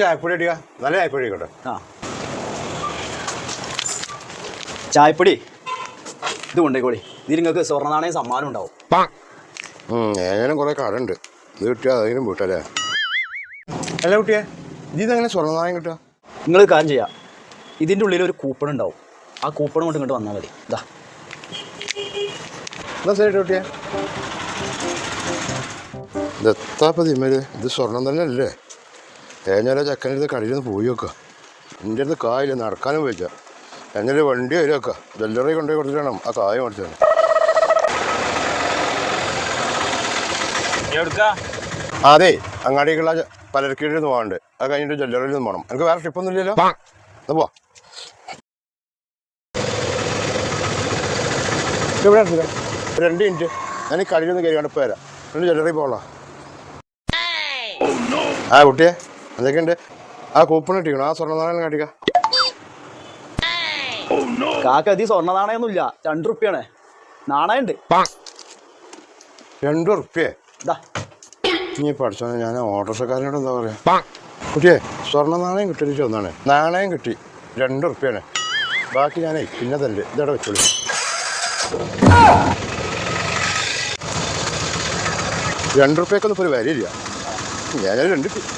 ചായപ്പൊടി അടിക്കുക നല്ല ചായപ്പൊടി ആയിക്കോട്ടെ ആ. ചായപ്പൊടി. ഇത് കൊണ്ടേക്കോളി. ഇതിൽ നിങ്ങൾക്ക് സ്വർണ നാണയം സമ്മാനം ഉണ്ടാവും ഏതായാലും കുറേ കടയുണ്ട് ഇത് കിട്ടിയാ അതെങ്കിലും വീട്ടല്ലേ? അല്ല കുട്ടിയെ ഇതങ്ങനെ സ്വർണനായം കിട്ടുക? നിങ്ങൾ കാര്യം ചെയ്യാം. ഇതിന്റെ ഉള്ളിൽ ഒരു കൂപ്പൺ ഉണ്ടാവും. ആ കൂപ്പൺ കൊണ്ട് ഇങ്ങോട്ട് വന്നാൽ മതി. ഇതാ എന്നാ ശരി കുട്ടിയെ. ഇമ്മര് ഇത് സ്വർണം തന്നെ അല്ലേ ഏഞ്ഞാലോ ചക്കന്റെ അടുത്ത് കടയിൽ നിന്ന് പോയി വെക്കുക എന്റെ അടുത്ത് കായില്ല നടക്കാനും പോയിക്കാം എന്നൊരു വണ്ടി വരും വെക്കുക ജ്വല്ലറി കൊണ്ടുപോയി കൊടുത്തിട്ട് വേണം ആ കായ മേടിച്ചാൽ അതെ അങ്ങാടിക്കുള്ള പലരക്കീഴിൽ നിന്ന് പോകാണ്ട് അത് കഴിഞ്ഞിട്ട് ജ്വല്ലറിയിൽ നിന്ന് പോകണം എനിക്ക് വേറെ ട്രിപ്പൊന്നും ഇല്ലല്ലോ. അത് പോവാ. ഇവിടെ രണ്ട് മിനിറ്റ്. ഞാൻ ഈ കടയിൽ നിന്ന് കയറി കണ്ടപ്പോൾ വരാം രണ്ട് ജ്വല്ലറി പോകலாம் ആ കുട്ടിയെ. എന്തൊക്കെയുണ്ട് ആ കൂപ്പൺ കിട്ടിക്കണോ ആ സ്വർണ നാണയം കാട്ടിക്ക കാക്ക അതി സ്വർണ നാണയമൊന്നുമില്ല രണ്ട് റുപ്യാണ്. നാണയുണ്ട്. രണ്ട് റുപ്യേ? നീ പഠിച്ചോ ഞാൻ ഓട്ടോറിക്ഷക്കാരനോട് എന്താ പറയാ? കുട്ടിയെ സ്വർണ നാണയം കിട്ടിയിട്ട് ഒന്നാണ്. നാണയം കിട്ടി രണ്ട് റുപ്യാണ്. ബാക്കി ഞാനേ പിന്നെ തന്നെ ഇതവിടെ വെച്ചോളൂ. രണ്ട് റുപ്യക്കൊന്നും ഇപ്പോൾ ഒരു വിലയില്ല. ഞാനത് രണ്ട് കിട്ടി